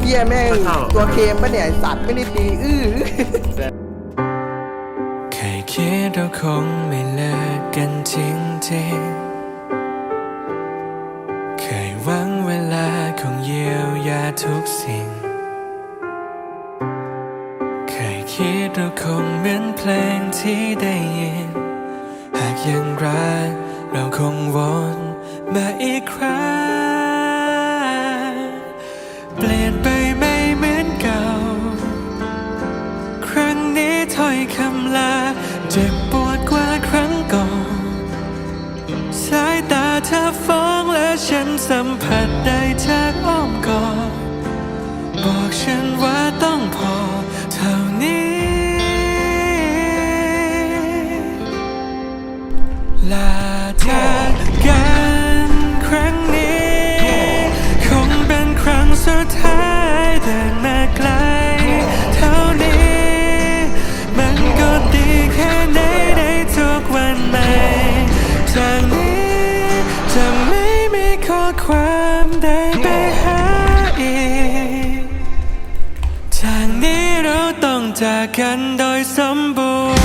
ฮียแม่งตัวเคมปะเนี่ยไอ้สัตว์ไม่ได้ตีอื้อเคยคิดเราคงไม่เลิกกันจริงๆ เคยหวังเวลาคงเยียวยาทุกสิ่ง เคยคิดเราคงเหมือนเพลงที่ได้ยิน หากยังรักเราคงวนมาอีกครั้ง อยคำลา เจ็บปวดกว่าครั้งก่อน สายตาเธอฟ้องและฉันสัมผัสได้เธอ ta gắn đôi sấm buồn.